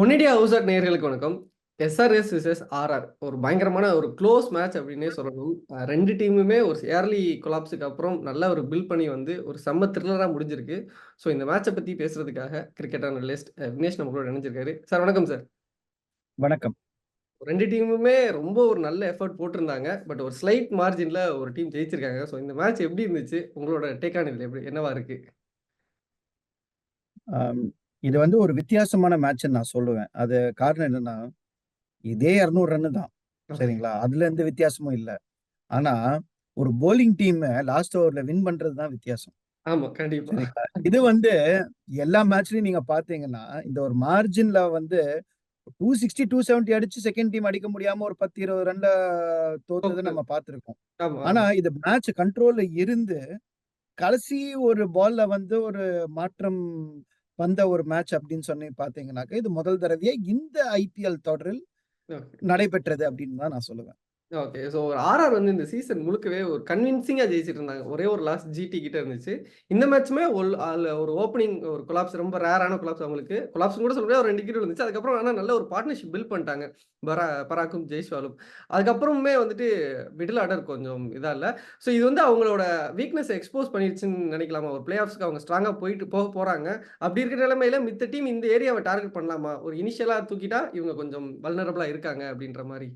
ஒன்னிடியா Housel நேயர்களுக்கு வணக்கம். SRS versus RR ஒரு பயங்கரமான ஒரு க்ளோஸ் மேட்ச் அப்படின்னே சொல்லணும். ரெண்டு டீமுமே ஒரு ஏர்லி கொலாப்ஸுக்கு அப்புறம் நல்ல ஒரு பில்ட் பண்ணி வந்து ஒரு செம்ம த்ரில்லராக முடிஞ்சிருக்கு. ஸோ இந்த மேட்சை பற்றி பேசுறதுக்காக கிரிக்கெட் அனலிஸ்ட் விக்னேஷ் நம்ம கூட நினைச்சிருக்காரு சார் வணக்கம் சார் வணக்கம். ரெண்டு டீமுமே ரொம்ப ஒரு நல்ல எஃபர்ட் போட்டிருந்தாங்க. பட் ஒரு ஸ்லைட் மார்ஜினில் ஒரு டீம் ஜெயிச்சிருக்காங்க. ஸோ இந்த மேட்ச் எப்படி இருந்துச்சு? உங்களோட டேக் ஆன் எப்படி என்னவா இருக்கு? இது வந்து ஒரு வித்தியாசமான மேட்ச் நான் சொல்லுவேன். அது காரணம் என்னன்னா இதே இரநூறு ரன்னு தான். சரிங்களா? அதுல எந்த வித்தியாசமும் இல்லை. ஆனா ஒரு bowling டீம் லாஸ்ட் ஓவர்ல வின் பண்றது தான் வித்தியாசம். ஆமா கண்டிப்பா. சரிங்களா? இது வந்து எல்லா மேட்ச்லயும் நீங்க பாத்தீங்கன்னா இந்த ஒரு மார்ஜின்ல வந்து டூ சிக்ஸ்டி டூ செவன்டி அடிச்சு செகண்ட் டீம் அடிக்க முடியாம ஒரு பத்து இருபது ரன்ல தோத்தது தோத்து. நம்ம பார்த்திருக்கோம். ஆனா இது மேட்ச் கண்ட்ரோல்ல இருந்து கடைசி ஒரு பால்ல வந்து ஒரு மாற்றம் வந்த ஒரு மேட்ச் அப்படின்னு சொல்லி பாத்தீங்கன்னாக்க இது முதல் தடவையா இந்த ஐபிஎல் தொடரில் நடைபெற்றது அப்படின்னு தான் நான் சொல்லுவேன். ஓகே. ஸோ ஒரு ஆர்ஆர் வந்து இந்த சீசன் முழுக்கவே ஒரு கன்வின்சிங்காக ஜெயிச்சிட்டு இருந்தாங்க ஒரே ஒரு லாஸ்ட் ஜிடி கிட்ட இருந்துச்சு. இந்த மேட்ச்சுமே ஒரு ஒரு ஓப்பனிங் ஒரு கொலாப்ஸ் ரொம்ப ரேரான கொலாப்ஸ் அவங்களுக்கு. கொலாப்ஸ் கூட சொல்ல ஒரு ரெண்டு கிட்ட இருந்துச்சு. அதுக்கப்புறம் ஆனால் நல்ல ஒரு பார்ட்னர்ஷிப் பில்ட் பண்ணிட்டாங்க. பரா பராக்கும் ஜெய்ஷ்வாலும் அதுக்கப்புறமே வந்துட்டு மிடில் ஆர்டர் கொஞ்சம் இதாக இல்லை. ஸோ இது வந்து அவங்களோட வீக்னஸ் எக்ஸ்போஸ் பண்ணிடுச்சுன்னு நினைக்கலாமா? ஒரு பிளே ஆஃப்ஸ்க்கு அவங்க ஸ்ட்ராங்காக போயிட்டு போக போகிறாங்க அப்படி இருக்கிற நிலைமையில மித்த டீம் இந்த ஏரியாவை டார்கெட் பண்ணலாமா? ஒரு இனிஷியலாக தூக்கிட்டா இவங்க கொஞ்சம் வல்னரபிளாக இருக்காங்க அப்படின்ற மாதிரி.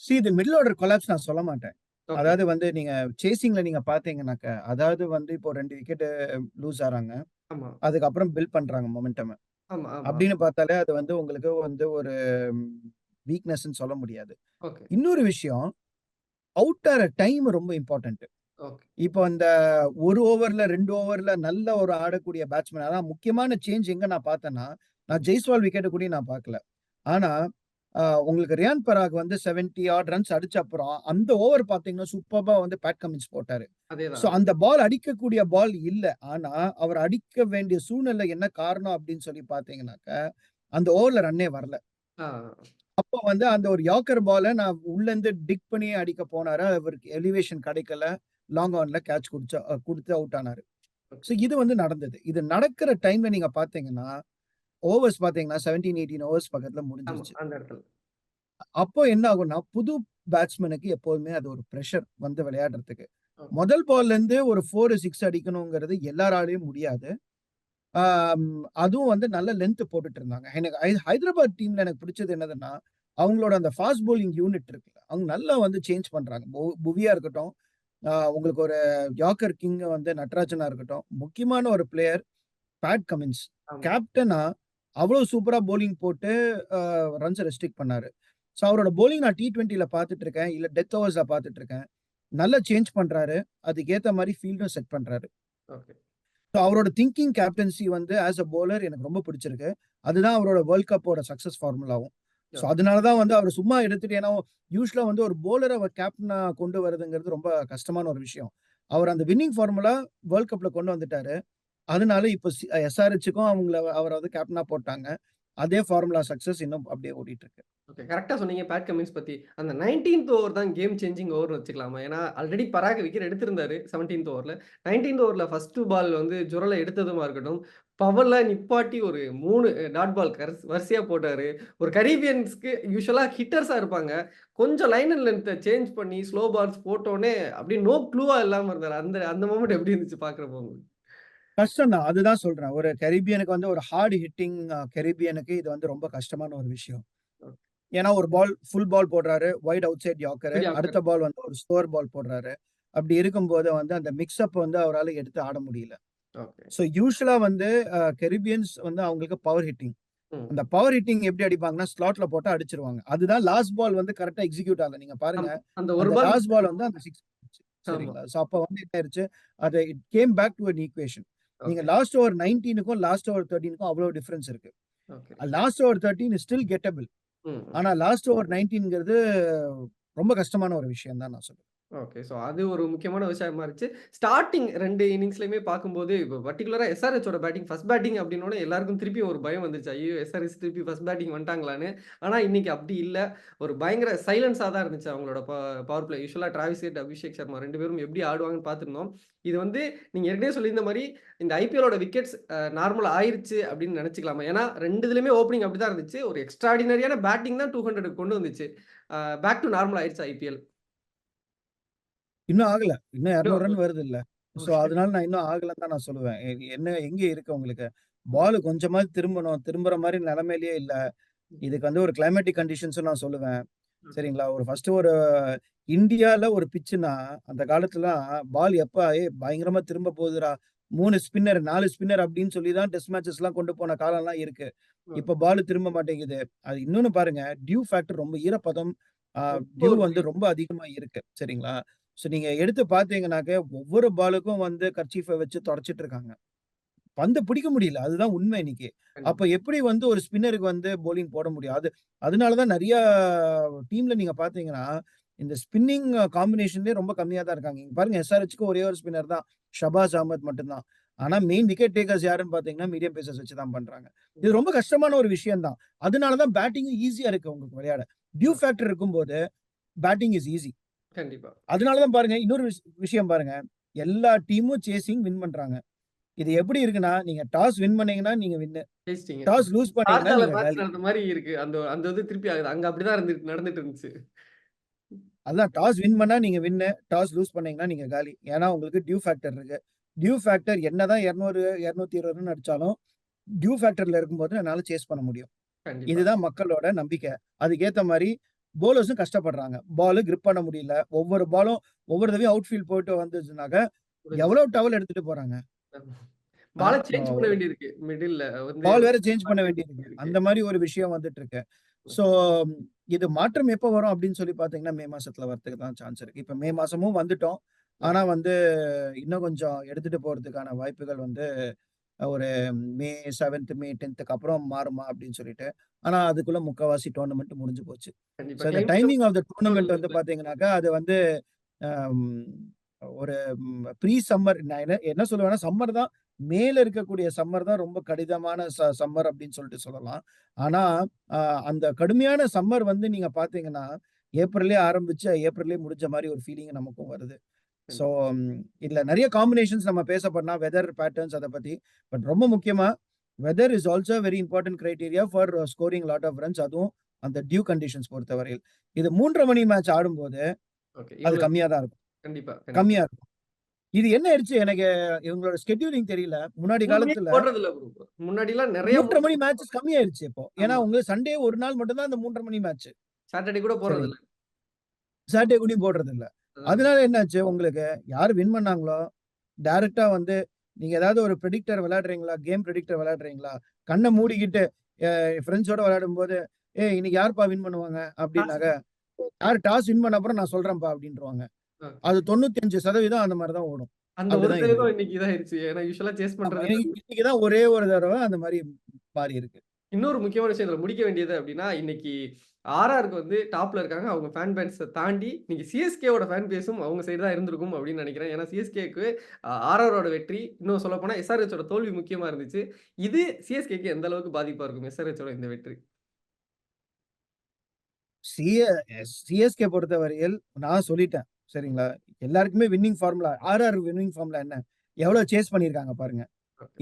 சி இது மிடில் ஆர்டர் கொலாப்ஸ் நான் சொல்ல மாட்டேன். அதாவது வந்து நீங்க சேசிங்ல நீங்க பாத்தீங்கன்னாக்க அதாவது வந்து இப்போ ரெண்டு விக்கெட் லூஸ் ஆறாங்க. அதுக்கப்புறம் பில்ட் பண்றாங்க மொமெண்டம் அப்படின்னு பார்த்தாலே அது வந்து உங்களுக்கு வந்து ஒரு வீக்னஸ்ன்னு சொல்ல முடியாது. இன்னொரு விஷயம் அவுட் ஆற டைம் ரொம்ப இம்பார்ட்டன்ட் இப்போ அந்த ஒரு ஓவர்ல ரெண்டு ஓவர்ல நல்ல ஒரு ஆடக்கூடிய பேட்ஸ்மேன் அதான் முக்கியமான சேஞ்ச் எங்க நான் பார்த்தேன்னா நான் ஜெய்ஸ்வால் விக்கெட் கூட நான் பார்க்கல. ஆனா உங்களுக்கு ரியான் பராக் வந்து 70 ஆட் ரன்ஸ் அடிச்ச அப்புறம் அந்த ஓவர் பாத்தீங்கன்னா சூப்பர்பா வந்து பேட் கமின்ஸ் போட்டாரு. அதேதான். அந்த பால் அடிக்கக்கூடிய பால் இல்ல. ஆனா அவர் அடிக்க வேண்டிய சூழ்நிலை என்ன காரணம் அப்படின்னு சொல்லி பாத்தீங்கன்னாக்க அந்த ஓவர்ல ரன்னே வரல. அப்போ வந்து அந்த ஒரு யாக்கர் பாலை நான் உள்ள இருந்து டிக் பண்ணி அடிக்க போனாரு. அவருக்கு எலிவேஷன் கிடைக்கல. லாங் ஆன்ல கேட்ச் குடிச்ச கொடுத்து அவுட் ஆனாரு. ஸோ இது வந்து நடந்தது. இது நடக்கிற டைம்ல நீங்க பாத்தீங்கன்னா ஓவர்ஸ் பாத்தீங்கன்னா செவன்டீன் எயிட்டீன் ஓவர்ஸ் பக்கத்துல முடிஞ்சிருச்சு. அந்த இடத்துல. அப்போ என்ன ஆகும்னா புது பேட்ஸ்மேனுக்கு எப்போதுமே அது ஒரு ப்ரெஷர் வந்து விளையாடுறதுக்கு. முதல் பால்ல இருந்து ஒரு ஃபோர் சிக்ஸ் அடிக்கணுங்கிறது எல்லாராலையும் முடியாது. அதுவும் வந்து நல்ல லென்த் போட்டுட்டு இருந்தாங்க. எனக்கு ஹைதராபாத் டீம்ல எனக்கு பிடிச்சது என்னதுன்னா அவங்களோட அந்த ஃபாஸ்ட் bowling யூனிட் இருக்குல்ல அவங்க நல்லா வந்து சேஞ்ச் பண்றாங்க. புவியா இருக்கட்டும் உங்களுக்கு ஒரு யாக்கர் கிங் வந்து நட்ராஜனா இருக்கட்டும் முக்கியமான ஒரு பிளேயர் பேட் கமின்ஸ் கேப்டனா அவ்வளவு சூப்பரா bowling போட்டு ரன்ஸ் ரெஸ்ட்ரிக்ட் பண்ணாரு. ஸோ அவரோட bowling நான் டி ட்வெண்ட்டில பார்த்துட்டு இருக்கேன். இல்ல டெத் ஓவர்ஸ்ல பார்த்துட்டு இருக்கேன். நல்லா சேஞ்ச் பண்றாரு. அதுக்கேத்த மாதிரி ஃபீல்டும் செட் பண்றாரு. ஓகே ஸோ அவரோட திங்கிங் கேப்டன்சி வந்து ஆஸ் அ bowler எனக்கு ரொம்ப பிடிச்சிருக்கு. அதுதான் அவரோட வேர்ல்ட் கப்போட சக்சஸ் ஃபார்முலாவும் ஸோ அதனாலதான் வந்து அவர் சும்மா எடுத்துட்டு ஏன்னா யூஸ்வலா வந்து ஒரு bowler அவர் கேப்டனா கொண்டு வரதுங்கிறது ரொம்ப கஷ்டமான ஒரு விஷயம். அவர் அந்த வின்னிங் ஃபார்முலா வேர்ல்ட் கப்ல கொண்டு வந்துட்டாரு. அதனால இப்போ எஸ்ஆர்ஹெச்சுக்கும் அவங்கள அவரை வந்து கேப்டனா போட்டாங்க. அதே ஃபார்முலா சக்சஸ் இன்னும் அப்படியே ஓடிட்டு இருக்கு ஓகே கரெக்டாக சொன்னீங்க. பேட் கமின்ஸ் பற்றி அந்த நைன்டீன்த் ஓவர் தான் கேம் சேஞ்சிங் ஓவர்னு வச்சுக்கலாமா? ஏன்னா ஆல்ரெடி பராக விக்கெட் எடுத்திருந்தாரு செவன்டீன்த் ஓவரில் நைன்டீன்த் ஓவரில் ஃபஸ்ட்டு பால் வந்து ஜுரலை எடுத்ததுமா இருக்கட்டும் பவரில் நிப்பாட்டி ஒரு மூணு டாட் பால் கரஸ் வரிசையாக போட்டார். ஒரு கரீபியன்ஸ்க்கு யூஸ்வலா ஹிட்டர்ஸாக இருப்பாங்க. கொஞ்சம் லைன் அண்ட் லென்த்தை சேஞ்ச் பண்ணி ஸ்லோ பால்ஸ் போட்டோன்னே அப்படியே நோ க்ளூவாக இல்லாமல் இருந்தார். அந்த அந்த மூமெண்ட் எப்படி இருந்துச்சு பார்க்குறப்போ உங்களுக்கு? கஷ்டம் தான் அதுதான் சொல்றேன். ஒரு கரீபியனுக்கு வந்து ஒரு ஹார்ட் ஹிட்டிங் கரீபியனுக்கு இது வந்து ரொம்ப கஷ்டமான ஒரு விஷயம். ஏன்னா ஒரு பால் ஃபுல் பால் போடுறாரு. Wide outside yorker. அடுத்த பால் வந்து ஒரு ஸ்கோர் பால் போடுறாரு. அப்படி இருக்கும்போது வந்து அந்த மிக்ஸ்அப் வந்து அவரால் எடுத்து ஆட முடியல. ஸோ யூஸ்வலா வந்து கெரிபியன்ஸ் வந்து அவங்களுக்கு பவர் ஹிட்டிங் அந்த பவர் ஹிட்டிங் எப்படி அடிப்பாங்கன்னா ஸ்லாட்ல போட்டு அடிச்சிருவாங்க. அதுதான் லாஸ்ட் பால் வந்து கரெக்டா எக்ஸிக்யூட் ஆகல. நீங்க பாருங்க. அந்த லாஸ்ட் பால் வந்து அந்த சிக்ஸ் சரிங்களா? ஸோ அப்போ வந்து என்ன ஆயிருச்சு? அது it came back to an equation நீங்க லாஸ்ட் ஓவர் நைன்டீனுக்கும் லாஸ்ட் ஓவர் தேர்ட்டீனுக்கும் அவ்வளோ டிஃபரன்ஸ் இருக்கு. Last over thirteen still gettable ஆனா லாஸ்ட் ஓவர் நைன்டீன்ங்கிறது ரொம்ப கஷ்டமான ஒரு விஷயம் தான் நான் சொல்லுவேன் ஓகே. ஸோ அது ஒரு முக்கியமான விஷயமா இருந்துச்சு. ஸ்டார்டிங் ரெண்டு இன்னிங்ஸ்லையுமே பார்க்கும்போது, இப்போ பர்டிகுலராக எஸ்ஆர்எச்சோட பேட்டிங் ஃபர்ஸ்ட் பேட்டிங் அப்படின்னோட எல்லாருக்கும் திருப்பி ஒரு பயம் வந்துச்சு. ஐயோ! எஸ்ஆர்எஸ் திருப்பி ஃபர்ஸ்ட் பேட்டிங் வந்துட்டாங்களான்னு. ஆனால் இன்னைக்கு அப்படி இல்லை ஒரு பயங்கர சைலன்ஸாக தான் இருந்துச்சு அவங்களோட பவர் பிளே. யூஸ்வலாக டிராவிஸ் கேட் அபிஷேக் சர்மா ரெண்டு பேரும் எப்படி ஆடுவாங்கன்னு பார்த்துருந்தோம். இது வந்து நீங்கள் ஏற்கனவே சொல்லியிருந்த மாதிரி இந்த ஐபிஎல்லோட விக்கெட்ஸ் நார்மலாக நார்மல் ஆயிருச்சு நினச்சிக்கலாமா ஏன்னா ரெண்டு இதுலையுமே ஓப்பனிங் அப்படி தான் இருந்துச்சு. ஒரு எக்ஸ்ட்ராடினரியான பேட்டிங் தான் 200க்கு கொண்டு வந்துச்சு. பேக் டு நார்மல் ஆயிடுச்சு ஐபிஎல்? இன்னும் ஆகல. இன்னும் 200 இன்னும் ரன் வருதுல்ல. So okay. அதனால நான் இன்னும் ஆகலன்னு தான் நான் சொல்லுவேன். என்ன எங்க இருக்கு உங்களுக்கு? பால் கொஞ்சமாவது திரும்பணும். திரும்புற மாரி நெலைமையிலேயே இல்ல. இதுக்கு வந்து ஒரு கிளைமேட்டிக் கண்டிஷன்ஸும் நான் சொல்லுவேன். சரிங்களா? ஒரு ஃபர்ஸ்ட்டு ஒரு இந்தியால ஒரு பிட்ச்னா, அந்த காலத்துலலாம் பால் எப்ப ஏய் பயங்கரமா திரும்ப போகுதுடா. 3 ஸ்பின்னர், 4 ஸ்பின்னர் அப்டின்னு சொல்லி தான் டெஸ்ட் மேட்சஸ்லாம் கொண்டு போன காலம்லாம் இருக்கு. ம். இப்ப பால் திரும்ப மாட்டேங்குது. அது இன்னொன்னு பாருங்க, டியூ ஃபேக்டர் ரொம்ப ஈரப்பதம் டியூ வந்து ரொம்ப அதிகமா இருக்கு. சரிங்களா? ஸோ நீங்க எடுத்து பார்த்தீங்கன்னாக்க, ஒவ்வொரு பாலுக்கும் வந்து கர்ச்சீஃப வச்சு தொடச்சிட்டு இருக்காங்க. பந்த பிடிக்க முடியல. அதுதான் உண்மை இன்னைக்கு. அப்ப எப்படி வந்து ஒரு ஸ்பின்னருக்கு வந்து பவுலிங் போட முடியும்? அது அதனால தான் நெறைய டீம்ல நீங்க பார்த்தீங்கன்னா, இந்த ஸ்பின்னிங் காம்பினேஷன்லயே ரொம்ப கம்மியா தான் இருக்காங்க. இங்க பாருங்க எஸ்ஆர்எச்க்கு ஒரே ஒரு ஸ்பின்னர் தான். ஷபாஸ் அஹ்மத் மட்டும் தான். ஆனா மெயின் விக்கெட் டேக்கர்ஸ் யாருன்னு பார்த்தீங்கன்னா, மீடியம் பேசர்ஸ் வச்சு தான் பண்றாங்க. இது ரொம்ப கஷ்டமான ஒரு விஷயம் தான். அதனால தான் பேட்டிங்கும் ஈஸியா இருக்கு உங்களுக்கு விளையாட. டியூ ஃபேக்டர் இருக்கும்போது, பேட்டிங் இஸ் ஈஸி. கண்டிப்பா. அதனால தான் பாருங்க, இன்னொரு விஷ் விஷயம் பாருங்க. எல்லா டீமும் சேசிங் வின் பண்றாங்க. இது எப்படி இருக்குன்னா, நீங்க டாஸ் வின் பண்ணீங்கன்னா நீங்க. ஜெயிச்சிட்டீங்க. டாஸ் லூஸ் பண்ணீங்கன்னா மாரி இருக்கு. அந்த அந்த இது திருப்பி ஆகுது. அங்க அப்டிதான் இருந்துட்டு நடந்துட்டு இருந்துச்சு. அதான் டாஸ் வின் பண்ணா நீங்க வின்னு. டாஸ் லூஸ் பண்ணீங்கன்னா நீங்க காலி. ஏன்னா உங்களுக்கு டியூ ஃபேக்டர் இருக்கு. டியூ ஃபேக்டர் என்னதான் 200, 220 ரன் அடிச்சாலும், டியூ ஃபேக்டர்ல இருக்கும்போது என்னால சேஸ் பண்ண முடியும். இதுதான் மக்களோட நம்பிக்கை. அதுக்கேத்த மாரி பவுலர்ஸும் கஷ்டப்படுறாங்க. பால் கிரிப் பண்ண முடியல. ஒவ்வொரு பாலும் ஒவ்வொரு தடவையும் அவுட் ஃபீல்ட் போயிட்டு வந்துச்சுனாக்க, புரிஞ்சுச்சு. எவ்வளோ டவல் எடுத்துட்டு போறாங்க. பால வேற சேஞ்ச் பண்ண வேண்டியிருக்கு. அந்த மாரி ஒரு விஷயம் வந்துட்டு இருக்கு. ஸோ இது மாற்றம் எப்ப வரும் அப்டின்னு சொல்லி பார்த்தீங்கன்னா, மே மாசத்துல வரதுக்கு தான் சான்ஸ் இருக்கு. இப்ப மே மாசமும் வந்துட்டோம். ஆனா வந்து இன்னும் கொஞ்சம் எடுத்துட்டு போறதுக்கான வாய்ப்புகள் வந்து ஒரு மே 7த், மே 10த்துக்கு அப்புறம் மாறுமா அப்டின்னு சொல்லிட்டு. ஆனா அதுக்குள்ள முக்காவாசி டோர்னமெண்ட் முடிஞ்சு போச்சு. டைமிங் ஆஃப் த டோர்னமெண்ட் வந்து இல்ல. பார்த்தீங்கன்னாக்கா, அது வந்து ஒரு ப்ரீ சம்மர் நான் என்ன என்ன சொல்லுவேன்னா, சம்மர் தான் மேல இருக்கக்கூடிய சம்மர் தான் ரொம்ப கடினமான ச சம்மர் அப்டின்னு சொல்லிட்டு சொல்லலாம். ஆனா அந்த கடுமையான சம்மர் வந்து நீங்க பார்த்தீங்கன்னா, ஏப்ரல்லயே ஆரம்பிச்சு ஏப்ரல்லயே முடிஞ்ச மாரி ஒரு ஃபீலிங் நமக்கும் வருது. ஸோ கண்டிப்பா. இதுல நெறைய காம்பினேஷன்ஸ் நம்ம பேச வெதர் பேட்டர்ன்ஸ் அத பத்தி. பட் ரொம்ப முக்கியமா weather is also very important criteria for scoring lot of runs. அதுவும் அந்த டியூ கண்டிஷன்ஸ் பொறுத்தவரையில். இது 3:30 மணி மேட்ச் ஆடும்போது. அது இவ்ளோ கம்மியா தான் இருக்கும். கண்டிப்பா. கம்மியா இருக்கும். இது என்ன ஆயிடுச்சு எனக்கு இவங்களோட ஸ்கெட்யூலிங் தெரியல. முன்னாடி 3 மணிக்கு காலத்துல ப்ரோ. முன்னாடிலாம் நெறைய 3:30 மணி மேட்சஸ் கம்மியாயிருச்சு இப்போ. ஏன்னா. உங்களுக்கு சண்டே ஒரு நாள் மட்டும் தான் அந்த 3:30 மணி மேட்ச். சாட்டர்டே கூட சரி. போடுறதில்ல. சாட்டர்டே கூடயும் போடுறதில்ல. அதான். அதனால என்னாச்சு உங்களுக்கு, யார் வின் பண்ணாங்களோ, டைரக்ட்டா வந்து நீங்க ஏதாவது ஒரு பிரெடிக்டர் விளையாடுறீங்களா? கேம் பிரெடிக்டர் விளையாடுறீங்களா? கண்ண மூடிக்கிட்டு ஃபிரெண்ட்ஸோட விளையாடும்போது, "ஏய் இன்னைக்கு யார்ப்பா வின் பண்ணுவாங்க?" டாஸ் அப்டின்னாக்க, "யார் டாஸ் வின் பண்ண அப்புறம் நான் சொல்றேன்ப்பா" அப்டின்ருவாங்க. ஓகே. அது 95% அந்த மாரி தான் ஓடும். அந்த ஒரு அப்டிதான் சதவீதம் இருந்தது. இன்னைக்கு தான் ஒரே ஒரு தடவ அந்த மாரி மாறி இருக்கு. இன்னொரு முக்கியமான விஷயம் இதுல முடிக்க வேண்டியது அப்டின்னா, இன்னைக்கு ஆர்ஆர்க்கு வந்து டாப்ல இருக்காங்க. அவங்க ஃபேன் பேஸ தாண்டி இன்னைக்கு சிஎஸ்கேவோட ஃபேன் பேஸும் அவங்க சைடு தான் இருந்திருக்கும் அப்டின்னு நெனைக்கிறேன். ஏன்னா சிஎஸ்கேக்கு ஆர்ஆரோட வெற்றி, இன்னும் சொல்லப்போனா எஸ்ஆர்ஹெச்சோட தோல்வி முக்கியமா இருந்துச்சு. இது சிஎஸ்கேக்கு எந்த அளவுக்கு பாதிப்பா இருக்கும்? எஸ்ஆர்ஹெச்சோட இந்த வெற்றி. எஸ் சிஎஸ்கே பொறுத்தவரையில் நான் சொல்லிட்டேன். சரிங்களா? எல்லாருக்குமே winning formula RR winning formula என்ன? எவ்வளோ சேஸ் பண்ணியிருக்காங்க பாருங்க.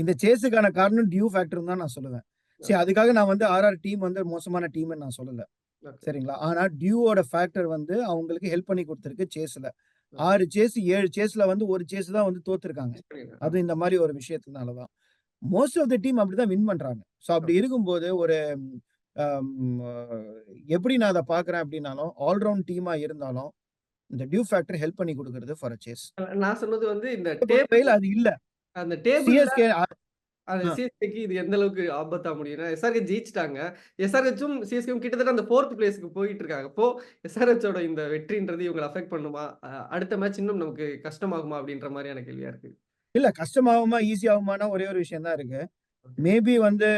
இந்த சேஸுக்கான காரணம் டியூ ஃபேக்டர்ன்னு தான் நான் சொல்லுவேன். சரி. அதுக்காக நான் வந்து ஆர்ஆர் டீம் வந்து மோசமான டீம்ன்னு நான் சொல்லல. சரிங்களா? ஆனா டியூவோட ஃபேக்டர் வந்து அவங்களுக்கு ஹெல்ப் பண்ணி குடுத்திருக்கு சேஸ்ல. 6 சேஸ் 7 சேஸ்ல வந்து 1 சேஸ் தான் வந்து தோத்துருக்காங்க. அதுவும் இந்த மாரி ஒரு விஷயத்தினால தான். மோஸ்ட் ஆஃப் த டீம் அப்டிதான் வின் பண்றாங்க. So okay. இருக்கும்போது ஒரு எப்படி நான் அத பார்க்குறேன் அப்டின்னாலும், ஆல் ரவுண்ட் டீமா இருந்தாலும், இந்த டியூ ஃபேக்டர் ஹெல்ப் பண்ணி குடுக்குறது ஃபார் அ சேஸ். நான் சொன்னது வந்து இந்த டேபிள் அது இல்ல. அந்த அ அது. சிஎஸ்கேக்கு இது எந்த அளவுக்கு ஆபத்தா முடியும்னா, எஸ்ஆர்ஹெச் ஜெயிச்சுட்டாங்க. எஸ்ஆர்ஹெச்சும் சிஎஸ்கேவும் கிட்டத்தட்ட அந்த 4த் பிளேஸ்க்கு போயிட்டு இருக்காங்க. அப்போ எஸ்ஆர்ஹெச்சோட இந்த வெற்றின்றது இவங்கள அஃபெக்ட் பண்ணுமா? அடுத்த மேட்ச் இன்னும் நமக்கு கஷ்டமாகுமா? அப்டின்ற மாரியான கேள்வியா இருக்கு. இல்ல கஷ்டமாகுமா, ஈஸி ஆகுமானா ஒரே ஒரு விஷயம் தான் இருக்கு. மேபி வந்து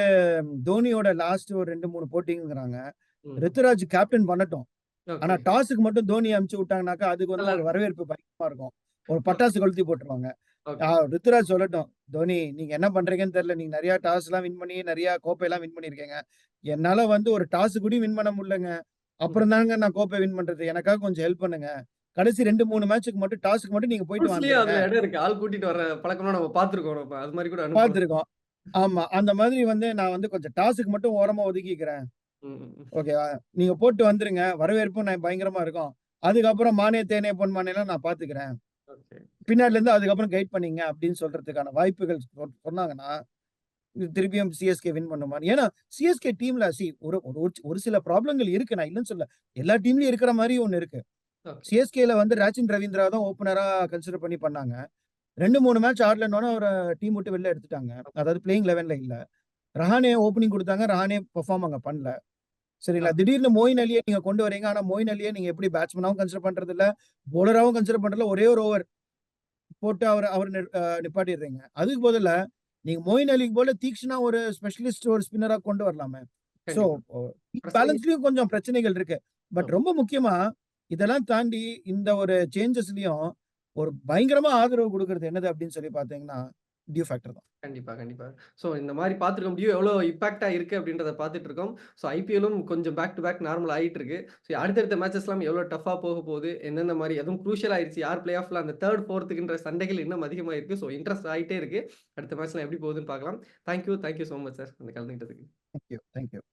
தோனியோட லாஸ்ட் ஒரு 2, 3 போட்டிங்கிறாங்க. ரித்துராஜ் கேப்டன் பண்ணட்டும். ஆனா. டாஸுக்கு மட்டும் தோனி அனுப்பிச்சு விட்டாங்கனாக்கா, அதுக்கு வந்து ஒரு. வரவேற்பு பயங்கரமா இருக்கும். ஒரு பட்டாசு கொளுத்தி போட்டுருவாங்க. ருத்துராஜ் சொல்லட்டும். தோனி நீங்க என்ன பண்றீங்கன்னு தெரியல. நீங்க நெறைய டாஸ்லாம் வின் பண்ணி, நெறைய கோப்பைலாம் வின் பண்ணியிருக்கீங்க. என்னால வந்து ஒரு டாஸ் கூட வின் பண்ண முடியலங்க. அப்புறம் தாங்க நான் கோப்பை வின் பண்றது. எனக்காக கொஞ்சம் ஹெல்ப் பண்ணுங்க. கடைசி 2, 3 மேட்ச்சுக்கு மட்டும் டாஸ்க்கு மட்டும் நீங்க போயிட்டு இடம் இருக்கு. ஆள் கூட்டிட்டு வர பழக்கம்லாம் நம்ம பார்த்துருக்கோம். நம்ம அது மாரி கூட அனுப்பலாம். பார்த்துருக்கோம். ஆமா. அந்த மாதிரி வந்து நான் வந்து கொஞ்சம் டாஸ்க்கு மட்டும் ஓரமா ஒதுக்கிக்கிறேன். ஓகேவா? நீங்க போட்டு வந்துருங்க. வரவேற்பும் நான் பயங்கரமா இருக்கும். அதுக்கப்புறம் மானே, தேனே, பொன்மானேலாம் நான் பார்த்துக்கிறேன். பின்னாடில இருந்து அதுக்கப்புறம் கைட் பண்ணீங்க அப்படின்னு சொல்றதுக்கான வாய்ப்புகள் சொன்னாங்கன்னா, திருப்பியும் சிஎஸ்கே வின் பண்ணுமான்னு. ஏன்னா சிஎஸ்கே டீம்ல சி ஒரு ஒரு சில ப்ராப்ளங்கள் இருக்கு. நான் இல்லன்னு சொல்லல. எல்லா டீம்லயும் இருக்கிற மாரி ஒண்ணு இருக்கு. சிஎஸ்கேல வந்து ராச்சின் ரவீந்திரா தான் ஓப்பனரா கன்சிடர் பண்ணி பண்ணாங்க. 2, 3 மேட்ச் ஆடலன்னோன அவர டீம் விட்டு வெளில எடுத்துட்டாங்க. அதாவது பிளேயிங் 11ல இல்ல. ரஹானே ஓப்பனிங் குடுத்தாங்க. ரஹானே பெர்ஃபார்ம் அங்க பண்ணல. சரிங்களா? திடீர்னு மொயின் அலிய நீங்க கொண்டு வரீங்க. ஆனா மொயின் அலிய நீங்க எப்படி பேட்ஸ்மேனாவும் கன்சிடர் பண்றது இல்ல. பவுலராவும் கன்சிடர் பண்றதில்ல. ஒரே ஒரு ஓவர் போட்டு அவர அவர நிப்பாட்டிடுறீங்க. அதுக்கு பதிலா நீங்க மொயின் அலிக்கு பதிலா தீக்ஷனா ஒரு ஸ்பெஷலிஸ்ட் ஒரு ஸ்பின்னரா கொண்டு வரலாமே. பிரச்சனை பேலன்ஸ்லயும் கொஞ்சம் பிரச்சனைகள் இருக்கு. பட். ரொம்ப முக்கியமா இதெல்லாம் தாண்டி இந்த ஒரு சேஞ்சஸ்லயும் ஒரு பயங்கரமா ஆதரவு குடுக்குறது என்னது அப்படின்னு சொல்லி பார்த்தீங்கன்னா, டியூ ஃபேக்டர் தான். கண்டிப்பா, கண்டிப்பா. ஸோ இந்த மாரி பார்த்துருக்கோம். டியூ எவ்வளோ இம்பாக்ட்டா இருக்கு அப்படின்றத பார்த்துட்டு இருக்கோம். ஸோ ஐபிஎல்லும் கொஞ்சம் பேக் டு பேக் நார்மல் ஆயிட்டு இருக்கு. ஸோ அடுத்தடுத்த மேட்சஸ்லாம் எவ்வளோ டஃப்பா போக போகுது, எந்தெந்த மாரி அதுவும் குரூஷியல் ஆயிருச்சு. யார் பிளே ஆஃப்ல அந்த 3, 4த்துக்குன்ற சண்டைகள் இன்னும் அதிகமா இருக்கு. ஸோ இன்ட்ரெஸ்ட் ஆயிட்டே இருக்கு. அடுத்த மேட்ச்லாம் எப்படி போகுதுன்னு பார்க்கலாம். Thank you, thank you so much sir. வந்து கலந்துக்கிட்டதுக்கு. Thank you, thank you.